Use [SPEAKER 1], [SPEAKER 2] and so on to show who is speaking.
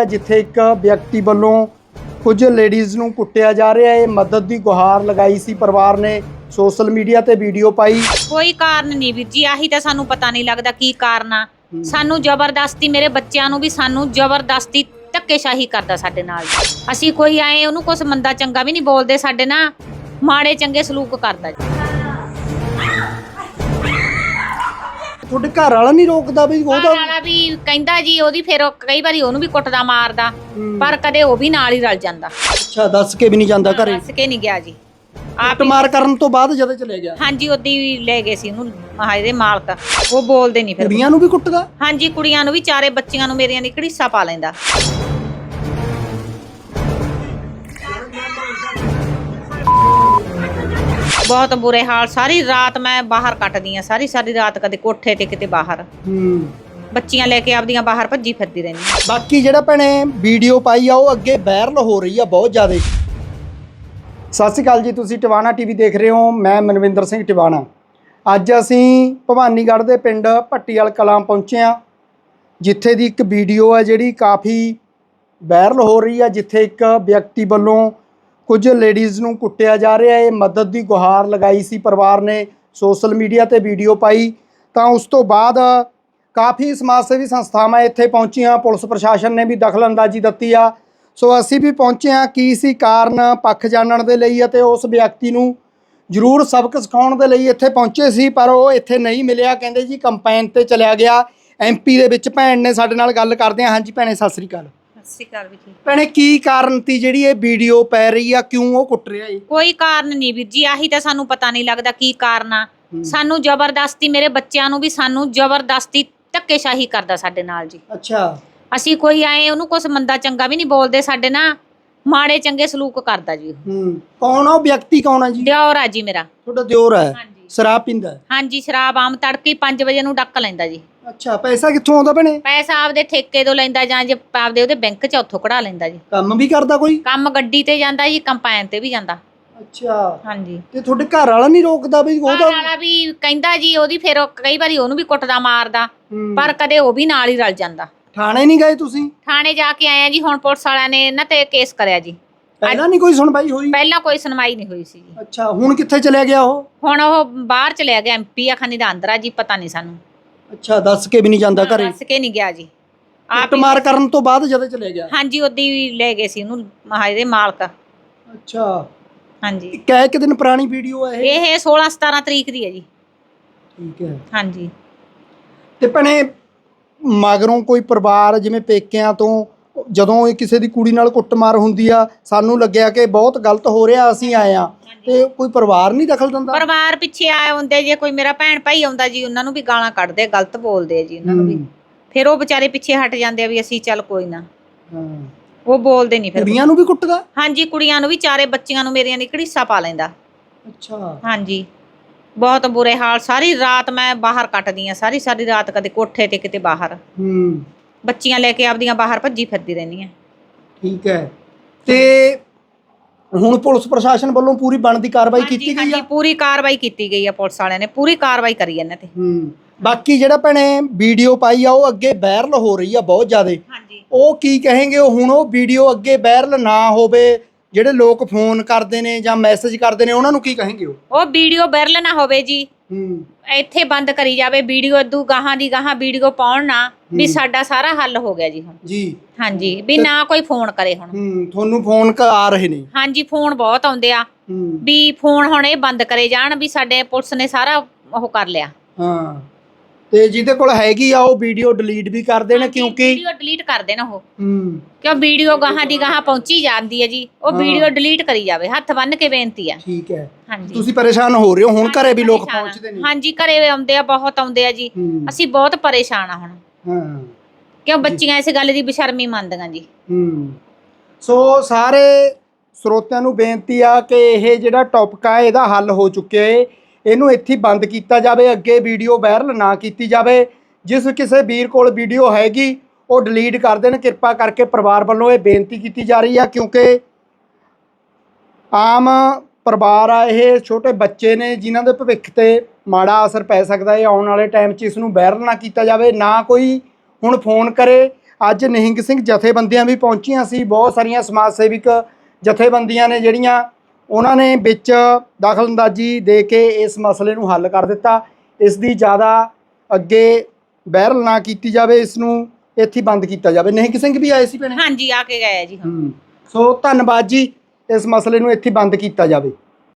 [SPEAKER 1] ਆ ਜਿੱਥੇ ਇੱਕ ਵਿਅਕਤੀ ਵੱਲੋਂ ਕੁਝ ਲੇਡੀਜ਼ ਨੂੰ ਕੁੱਟਿਆ ਜਾ ਰਿਹਾ ਹੈ ਮਦਦ ਦੀ ਗੁਹਾਰ ਲਗਾਈ ਸੀ। ਪਰਿਵਾਰ ਨੇ ਸੋਸ਼ਲ ਮੀਡੀਆ ਤੇ ਵੀਡੀਓ ਪਾਈ।
[SPEAKER 2] ਕੋਈ ਕਾਰਨ ਨਹੀਂ ਵੀਰ ਜੀ ਆਹੀ ਤਾਂ ਸਾਨੂੰ ਪਤਾ ਨਹੀਂ ਲੱਗਦਾ ਕੀ ਕਾਰਨ ਆ। ਸਾਨੂੰ ਜ਼ਬਰਦਸਤੀ ਮੇਰੇ ਬੱਚਿਆਂ ਨੂੰ ਵੀ ਸਾਨੂੰ ਜ਼ਬਰਦਸਤੀ ਧੱਕੇਸ਼ਾਹੀ ਕਰਦਾ ਸਾਡੇ ਨਾਲ। ਅਸੀਂ ਕੋਈ ਆਏ ਉਹਨੂੰ ਕੁਛ ਮੰਦਾ ਚੰਗਾ ਵੀ ਨਹੀਂ ਬੋਲਦੇ ਸਾਡੇ ਨਾਲ ਮਾੜੇ ਚੰਗੇ ਸਲੂਕ ਕਰਦਾ ਜੀ।
[SPEAKER 1] ਤੁਹਾਡੇ ਘਰ ਵਾਲਾ ਨਹੀਂ ਰੋਕਦਾ ਵੀ ਉਹਦਾ
[SPEAKER 2] ਵਾਲਾ ਵੀ ਕਹਿੰਦਾ ਜੀ ਉਹਦੀ ਫਿਰ ਉਹ ਕਈ ਵਾਰੀ ਉਹਨੂੰ ਵੀ ਕੁੱਟਦਾ ਮਾਰਦਾ। ਪਰ ਕਦੇ ਉਹ ਵੀ ਨਾਲ ਹੀ ਰਲ ਜਾਂਦਾ।
[SPEAKER 1] ਅੱਛਾ ਦੱਸ ਕੇ ਵੀ ਨਹੀਂ ਜਾਂਦਾ ਘਰੇ?
[SPEAKER 2] ਦੱਸ ਕੇ ਨਹੀਂ ਗਿਆ ਜੀ। ਆਪ
[SPEAKER 1] ਕੁੱਟਮਾਰ ਕਰਨ ਤੋਂ ਬਾਅਦ ਜਦੋਂ ਚਲੇ ਗਿਆ?
[SPEAKER 2] ਹਾਂਜੀ ਉਹਦੀ ਵੀ ਲੈ ਗਏ ਸੀ ਉਹਨੂੰ ਆਹ ਇਹਦੇ ਮਾਲਕ। ਉਹ ਬੋਲਦੇ ਨਹੀਂ ਫਿਰ।
[SPEAKER 1] ਕੁੜੀਆਂ ਨੂੰ ਵੀ ਕੁੱਟਦਾ?
[SPEAKER 2] ਹਾਂਜੀ ਕੁੜੀਆਂ ਨੂੰ ਵੀ ਚਾਰੇ ਬੱਚੀਆਂ ਨੂੰ ਮੇਰੀਆਂ ਦੀ ਘੜੀਸਾ ਪਾ ਲੈਂਦਾ। ਬਹੁਤ ਬੁਰੇ ਹਾਲ ਸਾਰੀ ਰਾਤ ਮੈਂ ਬਾਹਰ ਕੱਟਦੀ ਆ ਸਾਰੀ ਸਾਰੀ ਰਾਤ ਕਦੇ ਕੋਠੇ ਤੇ ਕਿਤੇ ਬਾਹਰ।
[SPEAKER 1] ਹੂੰ।
[SPEAKER 2] ਬੱਚੀਆਂ ਲੈ ਕੇ ਆਪਦੀਆਂ ਬਾਹਰ ਭੱਜੀ ਫਿਰਦੀ ਰਹਿੰਦੀ।
[SPEAKER 1] ਬਾਕੀ ਜਿਹੜਾ ਭੈਣੇ ਵੀਡੀਓ ਪਾਈ ਆ ਉਹ ਅੱਗੇ ਵਾਇਰਲ ਹੋ ਰਹੀ ਆ ਬਹੁਤ ਜ਼ਿਆਦਾ। ਸਤਿ ਸ਼੍ਰੀ ਅਕਾਲ ਜੀ ਤੁਸੀਂ ਟਿਵਾਣਾ ਟੀਵੀ ਦੇਖ ਰਹੇ ਹੋ ਮੈਂ ਮਨਵਿੰਦਰ ਸਿੰਘ ਟਿਵਾਣਾ। ਅੱਜ ਅਸੀਂ ਭਵਾਨੀਗੜ੍ਹ ਦੇ ਪਿੰਡ ਭੱਟੀਵਾਲ ਕਲਾਂ ਪਹੁੰਚੇ ਆ ਜਿੱਥੇ ਦੀ ਇੱਕ ਵੀਡੀਓ ਹੈ ਜਿਹੜੀ ਕਾਫੀ ਵਾਇਰਲ ਹੋ ਰਹੀ ਆ ਜਿੱਥੇ ਇੱਕ ਵਿਅਕਤੀ ਵੱਲੋਂ ਕੁਝ ਲੇਡੀਜ਼ ਨੂੰ ਕੁੱਟਿਆ ਜਾ ਰਿਹਾ। ਹੈ ਮਦਦ ਦੀ ਗੁਹਾਰ ਲਗਾਈ ਸੀ ਪਰਿਵਾਰ ਨੇ। ਸੋਸ਼ਲ ਮੀਡੀਆ ਤੇ ਵੀਡੀਓ ਪਾਈ। ਤਾਂ ਉਸ ਤੋਂ ਬਾਅਦ ਕਾਫੀ ਸਮਾਜ ਸੇਵੀ ਸੰਸਥਾਵਾਂ ਇੱਥੇ ਪਹੁੰਚੀਆਂ। ਪੁਲਿਸ ਪ੍ਰਸ਼ਾਸਨ ਨੇ ਵੀ ਦਖਲਅੰਦਾਜ਼ੀ ਦਿੱਤੀ ਆ। ਸੋ ਅਸੀਂ ਵੀ ਪਹੁੰਚੇ ਹਾਂ। ਕੀ ਸੀ ਕਾਰਨ ਪੱਖ ਜਾਣਨ ਦੇ ਲਈ ਅਤੇ ਉਸ ਵਿਅਕਤੀ ਨੂੰ ਜ਼ਰੂਰ ਸਬਕ ਸਿਖਾਉਣ ਦੇ ਲਈ ਇੱਥੇ ਪਹੁੰਚੇ ਸੀ, ਪਰ ਉਹ ਇੱਥੇ ਨਹੀਂ ਮਿਲਿਆ। ਕਹਿੰਦੇ ਜੀ, ਕੰਪੈਨ ਤੇ ਚਲਿਆ ਗਿਆ। ਐਮਪੀ ਦੇ ਵਿੱਚ ਭੈਣ ਨੇ ਸਾਡੇ ਨਾਲ ਗੱਲ ਕਰਦੇ ਹਾਂ। ਹਾਂਜੀ ਭੈਣੇ, ਸਤਿ ਸ੍ਰੀ ਅਕਾਲ।
[SPEAKER 2] ਸਤਿ ਸ਼੍ਰੀ ਅਕਾਲ ਵੀ ਜੀ।
[SPEAKER 1] ਭੈਣੇ ਕੀ ਕਾਰਨ ਤੀ ਜਿਹੜੀ ਇਹ ਵੀਡੀਓ ਪੈ ਰਹੀ ਆ? ਕਿਉਂ ਉਹ ਕੁੱਟ ਰਿਹਾ ਏ?
[SPEAKER 2] ਕੋਈ ਕਾਰਨ ਨਹੀਂ ਵੀਰ ਜੀ ਆਹੀ ਤਾਂ ਸਾਨੂੰ ਪਤਾ ਨਹੀਂ ਲੱਗਦਾ ਕੀ ਕਾਰਨ ਆ। ਸਾਨੂੰ ਜ਼ਬਰਦਸਤੀ ਮੇਰੇ ਬੱਚਿਆਂ ਨੂੰ ਵੀ ਸਾਨੂੰ ਜ਼ਬਰਦਸਤੀ ਧੱਕੇਸ਼ਾਹੀ ਕਰਦਾ ਸਾਡੇ ਨਾਲ ਜੀ।
[SPEAKER 1] ਅੱਛਾ।
[SPEAKER 2] ਅਸੀਂ ਕੋਈ ਆਏ ਉਹਨੂੰ ਕੁਛ ਮੰਦਾ ਚੰਗਾ ਵੀ ਨਹੀਂ ਬੋਲਦੇ ਸਾਡੇ ਨਾਲ ਮਾੜੇ ਚੰਗੇ ਸਲੂਕ ਕਰਦਾ ਜੀ ਉਹ।
[SPEAKER 1] ਹੂੰ। ਕੌਣ ਆ? ਉਹ ਵਿਅਕਤੀ ਕੌਣ ਆ ਜੀ?
[SPEAKER 2] ਦਿਓਰ ਆ ਜੀ ਮੇਰਾ।
[SPEAKER 1] ਤੁਹਾਡਾ ਦਿਓਰ ਹੈ
[SPEAKER 2] ਹਾਂਜੀ।
[SPEAKER 1] ਸ਼ਰਾਬ ਪੀਂਦਾ ਹੈ।
[SPEAKER 2] ਹਾਂਜੀ ਸ਼ਰਾਬ ਆਮ ਤੜਕੇ 5 ਵਜੇ ਨੂੰ ਡੱਕ ਲੈਂਦਾ ਜੀ।
[SPEAKER 1] ਅੱਛਾ ਪੈਸਾ ਕਿੱਥੋਂ ਆਉਂਦਾ ਭੈਣੇ?
[SPEAKER 2] ਪੈਸਾ ਆਪਦੇ ਠੇਕੇ ਤੋਂ ਲੈਂਦਾ ਜਾਂ ਜੇ ਆਪਦੇ ਉਹਦੇ ਬੈਂਕ 'ਚ ਉੱਥੋਂ ਕਢਾ ਲੈਂਦਾ ਜੀ।
[SPEAKER 1] ਕੰਮ ਵੀ ਕਰਦਾ ਕੋਈ?
[SPEAKER 2] ਕੰਮ ਗੱਡੀ ਤੇ ਜਾਂਦਾ ਜੀ ਕੰਪਾਈਨ ਤੇ ਵੀ ਜਾਂਦਾ।
[SPEAKER 1] ਅੱਛਾ।
[SPEAKER 2] ਹਾਂਜੀ।
[SPEAKER 1] ਤੇ ਤੁਹਾਡੇ ਘਰ ਵਾਲਾ ਨਹੀਂ ਰੋਕਦਾ ਵੀ
[SPEAKER 2] ਘਰ
[SPEAKER 1] ਉਹਦਾ?
[SPEAKER 2] ਵਾਲਾ ਵੀ ਕਹਿੰਦਾ ਜੀ ਉਹਦੀ ਫਿਰ ਉਹ ਕਈ ਵਾਰੀ ਉਹਨੂੰ ਵੀ ਕੁੱਟਦਾ ਮਾਰਦਾ
[SPEAKER 1] ਹੂੰ।
[SPEAKER 2] ਪਰ ਕਦੇ ਉਹ ਵੀ ਨਾਲ ਹੀ ਰਲ ਜਾਂਦਾ।
[SPEAKER 1] ਥਾਣੇ ਨਹੀਂ ਗਏ ਤੁਸੀਂ?
[SPEAKER 2] ਥਾਣੇ ਜਾ ਕੇ ਆਏ ਆ ਜੀ ਹੁਣ ਪੁਲਿਸ ਵਾਲਿਆਂ ਨੇ ਇਹਨਾਂ ਤੇ ਕੇਸ ਕਰਿਆ ਜੀ।
[SPEAKER 1] ਪਹਿਲਾਂ ਨਹੀਂ ਕੋਈ ਸੁਣਵਾਈ ਹੋਈ?
[SPEAKER 2] ਪਹਿਲਾਂ ਕੋਈ ਸੁਣਵਾਈ ਨਹੀਂ ਹੋਈ ਸੀ ਜੀ
[SPEAKER 1] ਅੱਛਾ ਹੁਣ ਕਿੱਥੇ ਚਲਿਆ ਗਿਆ ਉਹ?
[SPEAKER 2] ਹੁਣ ਉਹ ਬਾਹਰ ਚਲਿਆ ਗਿਆ ਐਮਪੀ ਆ ਖਨੀ ਦਾ ਅੰਦਰ ਆ ਜੀ ਪਤਾ ਨਹੀਂ ਸਾਨੂੰ।
[SPEAKER 1] ਅੱਛਾ ਦੱਸ ਕੇ ਵੀ ਨਹੀਂ ਜਾਂਦਾ ਘਰੇ?
[SPEAKER 2] ਦੱਸ ਕੇ ਨਹੀਂ ਗਿਆ ਜੀ। ਆਪ
[SPEAKER 1] ਕੁੱਟਮਾਰ ਕਰਨ ਤੋਂ ਬਾਅਦ ਜਦੋਂ ਚਲੇ ਗਿਆ?
[SPEAKER 2] ਹਾਂਜੀ ਉਹਦੀ ਲੈ ਗਏ ਸੀ ਉਹਨੂੰ ਆਹ ਇਹਦੇ ਮਾਲਕ।
[SPEAKER 1] ਅੱਛਾ।
[SPEAKER 2] ਹਾਂਜੀ।
[SPEAKER 1] ਕਹਿ ਕਿ ਦਿਨ ਪੁਰਾਣੀ ਵੀਡੀਓ ਹੈ ਇਹ?
[SPEAKER 2] ਇਹ 16 17 ਤਰੀਕ ਦੀ ਹੈ ਜੀ।
[SPEAKER 1] ਠੀਕ ਹੈ।
[SPEAKER 2] ਹਾਂਜੀ।
[SPEAKER 1] ਤੇ ਭੈਣੇ ਮਗਰੋਂ ਕੋਈ ਪਰਿਵਾਰ ਜਿਵੇਂ ਪੇਕਿਆਂ ਤੋਂ ਜਦੋਂ ਇਹ ਕਿਸੇ ਦੀ ਕੁੜੀ ਨਾਲ ਕੁੱਟਮਾਰ ਹੁੰਦੀ ਆ ਸਾਨੂੰ ਲੱਗਿਆ ਕਿ ਬਹੁਤ ਗਲਤ ਹੋ ਰਿਹਾ ਅਸੀਂ ਆਏ ਆ। ਤੇ ਕੋਈ ਪਰਿਵਾਰ ਨਹੀਂ ਦਖਲ ਦਿੰਦਾ?
[SPEAKER 2] ਪਰਿਵਾਰ ਪਿੱਛੇ ਆਏ ਹੁੰਦੇ ਜੇ ਕੋਈ ਮੇਰਾ ਭੈਣ ਭਾਈ ਆਉਂਦਾ ਜੀ ਉਹਨਾਂ ਨੂੰ ਵੀ ਗਾਲਾਂ ਕੱਢਦੇ ਗਲਤ ਬੋਲਦੇ ਜੀ ਉਹਨਾਂ ਨੂੰ ਵੀ। ਫਿਰ ਉਹ ਵਿਚਾਰੇ ਪਿੱਛੇ ਹਟ ਜਾਂਦੇ ਆ ਵੀ ਅਸੀਂ ਚੱਲ ਕੋਈ ਨਾ।
[SPEAKER 1] ਹਾਂ।
[SPEAKER 2] ਉਹ ਬੋਲਦੇ ਨਹੀਂ ਫਿਰ।
[SPEAKER 1] ਕੁੜੀਆਂ ਨੂੰ ਵੀ ਕੁੱਟਦਾ?
[SPEAKER 2] ਹਾਂਜੀ ਕੁੜੀਆਂ ਨੂੰ ਵੀ ਚਾਰੇ ਬੱਚੀਆਂ ਨੂੰ ਮੇਰੀਆਂ ਦੀ ਘੜੀਸਾ ਪਾ ਲੈਂਦਾ।
[SPEAKER 1] ਅੱਛਾ।
[SPEAKER 2] ਹਾਂਜੀ। ਬਹੁਤ ਬੁਰੇ ਹਾਲ ਸਾਰੀ ਰਾਤ ਮੈਂ ਬਾਹਰ ਕੱਟਦੀ ਆ ਸਾਰੀ ਸਾਰੀ ਰਾਤ ਕਦੇ ਕੋਠੇ ਤੇ ਕਿਤੇ ਬਾਹਰ।
[SPEAKER 1] ਹੂੰ।
[SPEAKER 2] ਬੱਚੀਆਂ ਲੈ ਕੇ ਆਪਦੀਆਂ ਬਾਹਰ ਭੱਜੀ ਫਿਰਦੀ ਰਹਿੰਦੀ ਆ
[SPEAKER 1] ਠੀਕ ਹੈ। ਤੇ ਹੁਣ ਪੁਲਿਸ ਪ੍ਰਸ਼ਾਸਨ ਵੱਲੋਂ ਪੂਰੀ ਬਣਦੀ ਕਾਰਵਾਈ ਕੀਤੀ ਗਈ ਆ?
[SPEAKER 2] ਪੂਰੀ ਕਾਰਵਾਈ ਕੀਤੀ ਗਈ ਆ ਪੁਲਿਸ ਵਾਲਿਆਂ ਨੇ ਪੂਰੀ ਕਾਰਵਾਈ ਕਰੀ ਇਹਨਾਂ ਤੇ।
[SPEAKER 1] ਹੂੰ ਬਾਕੀ ਜਿਹੜਾ ਭੈਣੇ ਵੀਡੀਓ ਪਾਈ ਆ ਉਹ ਅੱਗੇ ਵਾਇਰਲ ਹੋ ਰਹੀ ਆ ਬਹੁਤ ਜ਼ਿਆਦਾ।
[SPEAKER 2] ਹਾਂਜੀ।
[SPEAKER 1] ਉਹ ਕੀ ਕਹੇਗੇ ਉਹ ਹੁਣ ਉਹ ਵੀਡੀਓ ਅੱਗੇ ਵਾਇਰਲ ਨਾ ਹੋਵੇ ਜਿਹੜੇ ਲੋਕ ਫੋਨ ਕਰਦੇ ਨੇ ਜਾਂ ਮੈਸੇਜ ਕਰਦੇ ਨੇ ਉਹਨਾਂ ਨੂੰ ਕੀ ਕਹੇਗੇ ਉਹ?
[SPEAKER 2] ਵੀਡੀਓ ਵਾਇਰਲ ਨਾ ਹੋਵੇ ਜੀ
[SPEAKER 1] ਹੂੰ।
[SPEAKER 2] ਇੱਥੇ ਬੰਦ ਕਰੀ ਜਾਵੇ ਵੀਡੀਓ ਇਦੂ ਗਾਹਾਂ ਦੀ ਗਾਹਾਂ ਵੀਡੀਓ ਪਾਉਣ ਨਾ ਵੀ ਸਾਡਾ ਸਾਰਾ ਹੱਲ ਹੋ ਗਿਆ ਜੀ ਹੁਣ।
[SPEAKER 1] ਜੀ।
[SPEAKER 2] ਹਾਂਜੀ ਵੀ ਨਾ ਕੋਈ ਫੋਨ ਕਰੇ ਹੁਣ।
[SPEAKER 1] ਹੂੰ ਤੁਹਾਨੂੰ ਫੋਨ ਕ ਆ ਰਹੇ ਨੇ?
[SPEAKER 2] ਹਾਂਜੀ ਫੋਨ ਬਹੁਤ ਆਉਂਦੇ ਆ।
[SPEAKER 1] ਹੂੰ।
[SPEAKER 2] ਵੀ ਫੋਨ ਹੁਣ ਇਹ ਬੰਦ ਕਰੇ ਜਾਣ ਵੀ ਸਾਡੇ ਪੁਲਿਸ ਨੇ ਸਾਰਾ ਉਹ ਕਰ ਲਿਆ।
[SPEAKER 1] ਹਾਂ। ਤੇ ਜਿਹਦੇ ਕੋਲ ਹੈਗੀ ਆ ਉਹ ਵੀਡੀਓ ਡਿਲੀਟ ਵੀ ਕਰਦੇ ਨੇ ਕਿਉਂਕਿ
[SPEAKER 2] ਵੀਡੀਓ ਡਿਲੀਟ ਕਰ ਦੇਣਾ ਉਹ।
[SPEAKER 1] ਹੂੰ।
[SPEAKER 2] ਕਿਉਂ ਵੀਡੀਓ ਗਾਹਾਂ ਦੀ ਗਾਹਾਂ ਪਹੁੰਚੀ ਜਾਂਦੀ ਹੈ ਜੀ। ਉਹ ਵੀਡੀਓ ਡਿਲੀਟ ਕਰੀ ਜਾਵੇ ਹੱਥ ਬੰਨ ਕੇ ਬੇਨਤੀ ਆ।
[SPEAKER 1] ਠੀਕ ਹੈ।
[SPEAKER 2] ਹਾਂਜੀ।
[SPEAKER 1] ਤੁਸੀਂ ਪਰੇਸ਼ਾਨ ਹੋ ਰਹੇ ਹੋ ਹੁਣ ਘਰੇ ਵੀ ਲੋਕ
[SPEAKER 2] ਪਰੇਸ਼ਾਨ ਆ।
[SPEAKER 1] ਪਹੁੰਚਦੇ ਨੇ
[SPEAKER 2] ਹਾਂਜੀ ਘਰੇ ਆਉਂਦੇ ਆ ਬਹੁਤ ਆਉਂਦੇ ਆ ਜੀ।
[SPEAKER 1] ਹੂੰ।
[SPEAKER 2] ਅਸੀਂ ਬਹੁਤ ਪਰੇਸ਼ਾਨ ਆ ਹੁਣ।
[SPEAKER 1] ਹਾਂ।
[SPEAKER 2] ਕਿਉਂ ਬੱਚੀਆਂ ਇਸ ਗੱਲ ਦੀ ਬੇਸ਼ਰਮੀ ਮੰਨਦੀਆਂ ਜੀ।
[SPEAKER 1] ਹੂੰ। ਸੋ ਸਾਰੇ ਸਰੋਤਿਆਂ ਨੂੰ ਬੇਨਤੀ ਆ ਕਿ ਇਹ ਜਿਹੜਾ ਟੌਪਿਕ ਆ ਇਹਦਾ ਹੱਲ ਹੋ ਚੁੱਕਿਆ ਏ। ਇਹਨੂੰ ਇੱਥੇ ਬੰਦ ਕੀਤਾ ਜਾਵੇ, ਅੱਗੇ ਵੀਡੀਓ ਵਾਇਰਲ ਨਾ ਕੀਤੀ ਜਾਵੇ। ਜਿਸ ਕਿਸੇ ਵੀਰ ਕੋਲ ਵੀਡੀਓ ਹੈਗੀ, ਉਹ ਡਿਲੀਟ ਕਰ ਦੇਣ। ਕਿਰਪਾ ਕਰਕੇ ਪਰਿਵਾਰ ਵੱਲੋਂ ਇਹ ਬੇਨਤੀ ਕੀਤੀ ਜਾ ਰਹੀ ਆ, ਕਿਉਂਕਿ ਆਮ ਪਰਿਵਾਰ ਆ, ਇਹ ਛੋਟੇ ਬੱਚੇ ਨੇ, ਜਿਨ੍ਹਾਂ ਦੇ ਭਵਿੱਖ ਤੇ ਮਾੜਾ ਅਸਰ ਪੈ ਸਕਦਾ ਹੈ ਆਉਣ ਵਾਲੇ ਟਾਈਮ 'ਚ ਇਸ ਨੂੰ ਵਾਇਰਲ ਨਾ ਕੀਤਾ ਜਾਵੇ। ਨਾ ਕੋਈ ਹੁਣ ਫੋਨ ਕਰੇ। ਅੱਜ ਨਿਹੰਗ ਸਿੰਘ ਜਥੇਬੰਦੀਆਂ ਵੀ ਪਹੁੰਚੀਆਂ ਸੀ। ਬਹੁਤ ਸਾਰੀਆਂ ਸਮਾਜ ਸੇਵਿਕ ਜਥੇਬੰਦੀਆਂ ਨੇ, ਜਿਹੜੀਆਂ ਉਹਨਾਂ ਨੇ ਵਿੱਚ ਦਖਲਅੰਦਾਜ਼ੀ ਦੇ ਕੇ ਇਸ ਮਸਲੇ ਨੂੰ ਹੱਲ ਕਰ ਦਿੱਤਾ। ਇਸ ਦੀ ਜ਼ਿਆਦਾ ਅੱਗੇ ਵਾਇਰਲ ਨਾ ਕੀਤੀ ਜਾਵੇ ਇਸ ਨੂੰ ਇੱਥੇ ਬੰਦ ਕੀਤਾ ਜਾਵੇ। ਨਿਹੰਗ ਸਿੰਘ ਵੀ ਆਏ ਸੀ ਭੈਣੇ?
[SPEAKER 2] ਹਾਂਜੀ ਆ ਕੇ ਗਏ ਜੀ
[SPEAKER 1] ਹੂੰ। ਸੋ ਧੰਨਵਾਦ ਜੀ ਇਸ ਮਸਲੇ ਨੂੰ ਇੱਥੇ ਬੰਦ ਕੀਤਾ ਜਾਵੇ।